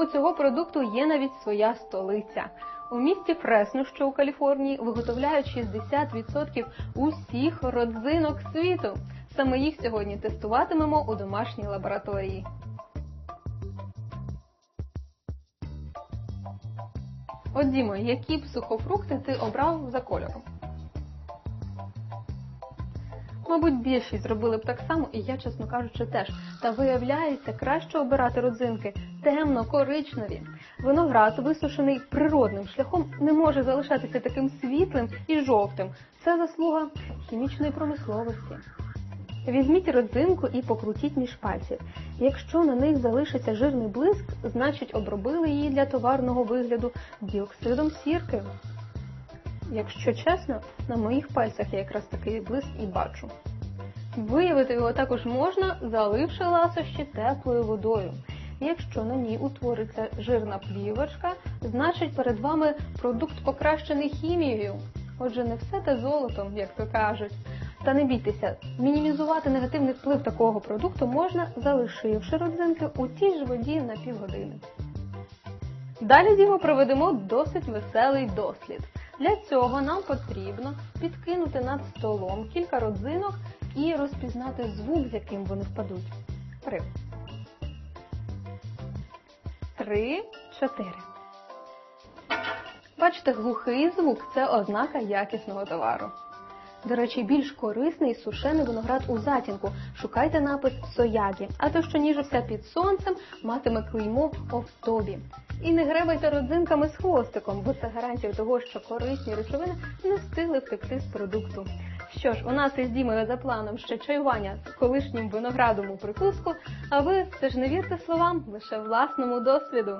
У цього продукту є навіть своя столиця. У місті Фресно, що у Каліфорнії, виготовляють 60% усіх родзинок світу. Саме їх сьогодні тестуватимемо у домашній лабораторії. От Дімо, які б сухофрукти ти обрав за кольором? Мабуть, більшість зробили б так само, і я, чесно кажучи, теж. Та виявляється, краще обирати родзинки темно-коричневі. Виноград, висушений природним шляхом, не може залишатися таким світлим і жовтим. Це заслуга хімічної промисловості. Візьміть родзинку і покрутіть між пальців. Якщо на них залишиться жирний блиск, значить обробили її для товарного вигляду діоксидом сірки. Якщо чесно, на моїх пальцях я якраз такий блиск і бачу. Виявити його також можна, заливши ласощі теплою водою. Якщо на ній утвориться жирна плівочка, значить перед вами продукт покращений хімією. Отже, не все те золотом, як то кажуть. Та не бійтеся, мінімізувати негативний вплив такого продукту можна, залишивши родзинки у тій ж воді на півгодини. Далі Дімо проведемо досить веселий дослід. Для цього нам потрібно підкинути над столом кілька родзинок і розпізнати звук, з яким вони впадуть. Три. Три, чотири. Бачите, глухий звук це ознака якісного товару. До речі, більш корисний сушений виноград у затінку. Шукайте напис Соягі, а то, що ніжився під сонцем, матиме клеймо «Овтобі». І не гребайте родзинками з хвостиком, бо це гарантія того, що корисні речовини не встигли втекти з продукту. Що ж, у нас із Дімою за планом ще чаювання з колишнім виноградом у прикуску, а ви все ж не вірте словам лише власному досвіду.